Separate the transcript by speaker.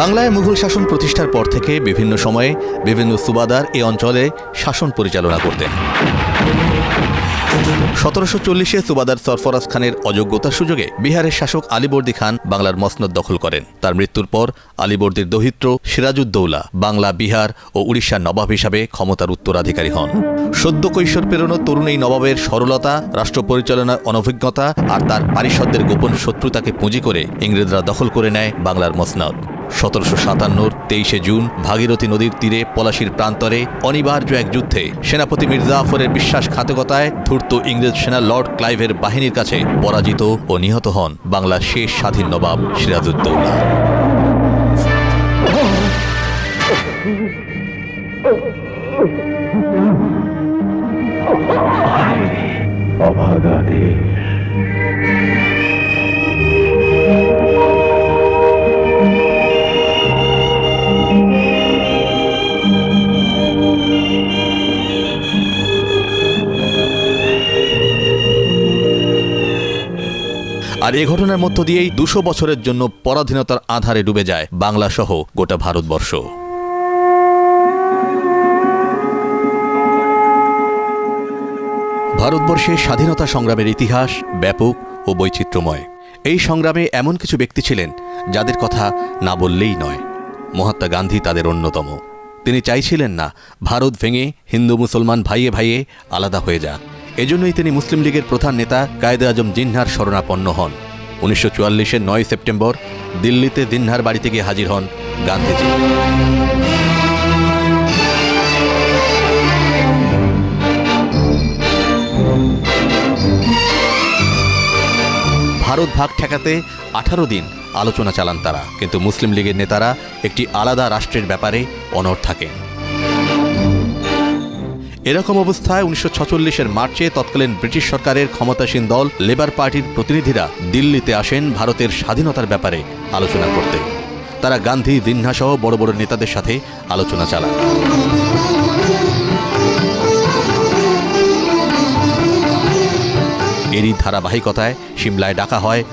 Speaker 1: বাংলায় মুঘল শাসন প্রতিষ্ঠার পর থেকে বিভিন্ন সময়ে বিভিন্ন সুবাদার এ অঞ্চলে শাসন পরিচালনা করতেন। সতেরোশো চল্লিশে সুবাদার সরফরাজ খানের অযোগ্যতার সুযোগে বিহারের শাসক আলীবর্দী খান বাংলার মসনদ দখল করেন। তার মৃত্যুর পর আলীবর্দীর দহিত্র সিরাজউদ্দৌলা বাংলা, বিহার ও উড়িষ্যার নবাব হিসাবে ক্ষমতার উত্তরাধিকারী হন। সদ্য কৈশোর পেরোনো তরুণ এই নবাবের সরলতা, রাষ্ট্র পরিচালনার অনভিজ্ঞতা আর তার পারিষদদের গোপন শত্রুতাকে পুঁজি করে ইংরেজরা দখল করে নেয় বাংলার মসনদ। সতেরোশো সাতান্নর তেইশে জুন ভাগীরথী নদীর তীরে পলাশির প্রান্তরে অনিবার্য এক যুদ্ধে সেনাপতি মির্জাফরের বিশ্বাসঘাতকতায় ধূর্ত ইংরেজ সেনা লর্ড ক্লাইভের বাহিনীর কাছে পরাজিত ও নিহত হন বাংলার শেষ স্বাধীন নবাব সিরাজউদ্দৌলা।
Speaker 2: অবাধাদের
Speaker 1: আর এ ঘটনার মধ্য দিয়েই দুশো বছরের জন্য পরাধীনতার আধারে ডুবে যায় বাংলা সহ গোটা ভারতবর্ষ। ভারতবর্ষের স্বাধীনতা সংগ্রামের ইতিহাস ব্যাপক ও বৈচিত্র্যময়। এই সংগ্রামে এমন কিছু ব্যক্তি ছিলেন যাদের কথা না বললেই নয়। মহাত্মা গান্ধী তাদের অন্যতম। তিনি চাইছিলেন না, ভারত ভেঙে হিন্দু মুসলমান ভাইয়ে ভাইয়ে আলাদা হয়ে যাক। এজন্যই তিনি মুসলিম লীগের প্রধান নেতা কায়েদে আজম জিন্নার শরণাপন্ন হন। উনিশশো চুয়াল্লিশের নয় সেপ্টেম্বর দিল্লিতে দিনহার বাড়িতে গিয়ে হাজির হন গান্ধীজি। ভারত ভাগ ঠেকাতে আঠারো দিন আলোচনা চালান তারা, কিন্তু মুসলিম লীগের নেতারা একটি আলাদা রাষ্ট্রের ব্যাপারে অনড় থাকেন। এরকম অবস্থায় উনিশশো মার্চে তৎকালীন ব্রিটিশ সরকারের ক্ষমতাসীন দল লেবার পার্টির প্রতিনিধিরা দিল্লিতে আসেন ভারতের স্বাধীনতার ব্যাপারে আলোচনা করতে। তারা গান্ধী দিন্হা সহ বড় বড় নেতাদের সাথে আলোচনা চালান। এরই ধারাবাহিকতায় সিমলায় ডাকা হয়